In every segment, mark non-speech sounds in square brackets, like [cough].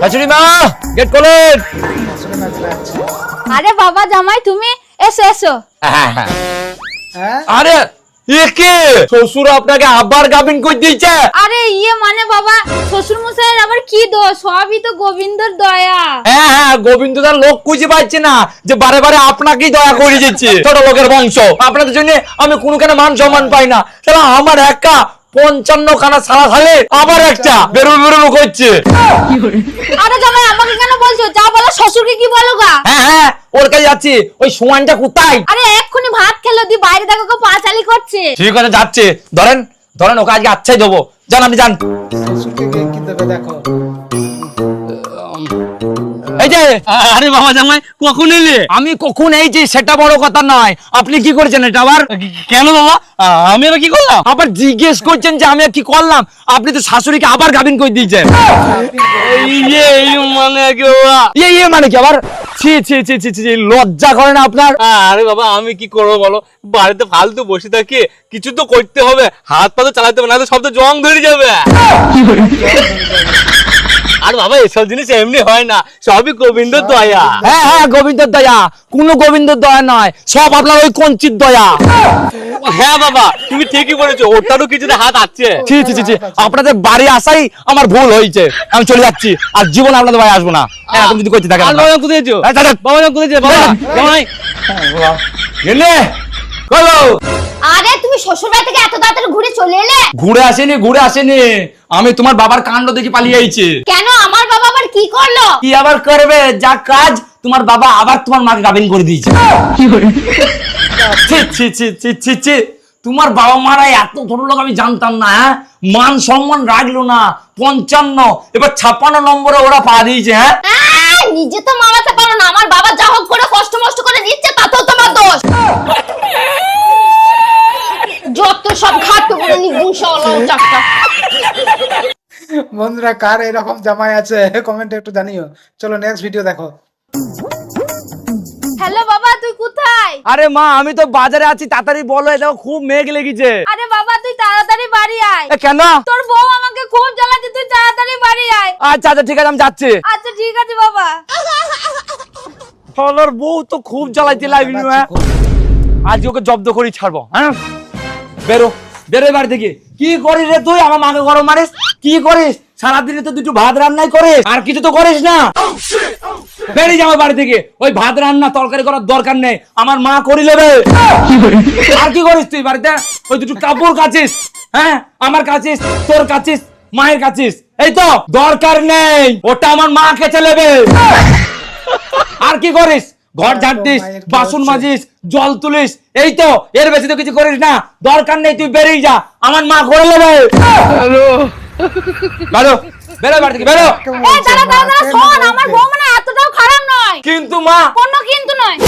শাশুড়ি মা গেট খোলেন। আরে বাবা জামাই তুমি এসো এসো। হ্যাঁ হ্যাঁ। হ্যাঁ? আরে এ কে? শ্বশুর আপনাকে আবার গাবিন করে দিয়েছে? আরে ইয়ে মানে বাবা শ্বশুর মশাইয়ের আবার কি দোষ? সবই তো গোবিন্দর দয়া। হ্যাঁ হ্যাঁ গোবিন্দ তার লোক খুঁজে পাচ্ছে না যে বারে বারে আপনাকেই দয়া করে দিচ্ছে। ছোট লোকের বংশ। আপনাদের জন্য আমি কোনো কেন মান সম্মান পাই না। তাহলে আমার একা পঞ্চান্ন খানা সারা সালে আবার একটা। বেরো বেরো করছে। আরে জামাই আমাকে কেন বলছো? যা বলো শ্বশুরকে কি বলো গা? হ্যাঁ হ্যাঁ ওর কাছে যাচ্ছি। ওই সোয়ানটা কোথায়? আরে এক্ষুনি ভাত খেলো দি বাইরে দেখো পাঁচালি করছে। ঠিক আছে যাচ্ছে। ধরেন ধরেন ওকে আজকে আচ্ছাই দেবো। জান আপনি যান। শ্বশুরকে দেখো। এই যে আরে বাবা জামাই কখন এলে? আমি কখন এই যে সেটা বড় কথা নয়। আপনি কি করেছেন এটা আবার? কেন বাবা? আমি আবার কি করলাম? আবার জিজ্ঞেস করছেন যে আমি কি করলাম? আপনি তো শাশুড়িকে আবার গাবিন করে দিয়েছেন। মানে কি বাবা? ইয়ে ইয়ে মানে কি আবার? ছি ছি ছি ছি ছি ছি, লজ্জা করে না আপনার? আরে বাবা আমি কি করব বলো? বাড়িতে ফালতু বসে থাকি কিছু তো করতে হবে। হাত পা তো চালাতে হবে না তো সব তো জং ধরে যাবে। আর বাবা এসব জিনিস এমনি হয় না সবই গোবিন্দ দয়া হ্যাঁ হ্যাঁ গোবিন্দর দয়া কোনো গোবিন্দর দয়া নয় সব আপনার ওই কঞ্চিত দয়া হ্যাঁ বাবা তুমি ঠিকই বলেছ ওটারও কিছুটা হাত আছে ছি ছি ছি আপনাদের বাড়ি আসাই আমার ভুল হয়েছে আমি চলে যাচ্ছি আর জীবন আপনাদের বাড়ি আসব না এরকম যদি করতে থাকেন বাবা কোথায় দাদা। বাবা কোথায় যেছো বাবা জামাই গেলে চলো আরে তুমি শ্বশুর বাড়ি থেকে এত তাড়াতাড়ি ঘুরে চলে এলে? ঘুরে আসেনি ঘুরে আসেনি। আমি তোমার বাবার কাণ্ড দেখে পালিয়ে আইছি। কেন? আমার বাবা আবার কি করল? কি আবার করবে? যা কাজ তোমার বাবা আবার তোমার মাকে গাবিন করে দিয়েছে। ছি, ছি, ছি, ছি, ছি, ছি। তোমার বাবা মারা এত ছোট লোক আমি জানতাম না হ্যাঁ? মান সম্মান রাখল না পঞ্চান্ন এবার ছাপ্পান্ন নম্বরে ওরা পা দিয়েছে হ্যাঁ? নিজে তো মামাতে পারো না আমার বাবা যা হোক করে কষ্ট মষ্ট করে দিচ্ছে তাতেও তোমার দোষ যত সব ঘাট করে নিগুংস চাকটা [laughs] বন্ধুরা কার এরকম জামাই আছে? কমেন্টে একটু জানিও। চলো নেক্সট ভিডিও দেখো। হ্যালো বাবা তুই কোথায়? আরে মা আমি তো বাজারে আছি তাড়াতাড়ি বলো এটা খুব মেঘ লেগেছে। আরে বাবা তুই তাড়াতাড়ি বাড়ি আয়। এ, কেন? তোর বউ আমাকে খুব জ্বালাচ্ছে তুই তাড়াতাড়ি বাড়ি আয়। আচ্ছা আচ্ছা ঠিক আছে আমি যাচ্ছি। আচ্ছা ঠিক আছে বাবা। ফলর বউ তো খুব জ্বালাইতে লাগলি হ্যাঁ। আজ ওকে জব্দ করি ছাড়বো হ্যাঁ? বেরো। বেরো এবার থেকে। কি করিস রে তুই? আমার মাকে গরম মারিস? কি করিস? সারাদিনে তো দুটো ভাত রান্নাই করিস। আর কিছু তো করিস না। বেরিয়ে যাব বাড়ি থেকে। ওই ভাত রান্না, তরকারি করার দরকার নেই। আমার মা করি নেবে। আর কি করিস তুই বাড়িতে? ওই দুটো কাপড় কাচিস হ্যাঁ? আমার কাছিস তোর কাছিস মায়ের কাছিস এই তো, দরকার নেই। ওটা আমার মা খেতে নেবে। আর কি করিস? ঘর ঝাড় দিস বাসন মাজিস জল তুলিস এই তো এর বেশি তো কিছু করিস না দরকার নেই তুই বেরিয়ে যা আমার মা করে নেবে। বেরো বেরো বাড়ি থেকে আমার বউ মানে এতটাও খারাপ নয়। কিন্তু মা কোনো কিন্তু নয়।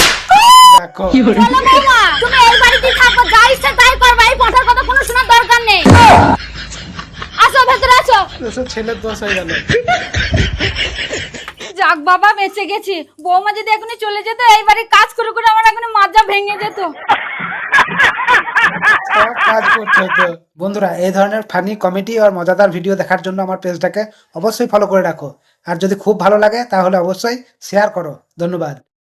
দেখো। চলো বৌমা তুমি এই বাড়িতেই থাকো যা ইচ্ছা তাই করবে এই কথার কথা কোনো শোনার দরকার নেই। আসো ভেতরে আসো। ছেলের দোষ হয়ে গেল। যাক বাবা, বেঁচে গেছি। বৌমা যদি এখনই চলে যেত, এই বাড়ি কাজ করে করে আমার এখন মাজা ভেঙে যেত। কাজ করছে বন্ধুরা, এই ধরনের ফানি কমেডি আর মজাদার ভিডিও দেখার জন্য আমার পেজটাকে অবশ্যই ফলো করে রাখো। আর যদি খুব ভালো লাগে, তাহলে অবশ্যই শেয়ার করো। ধন্যবাদ।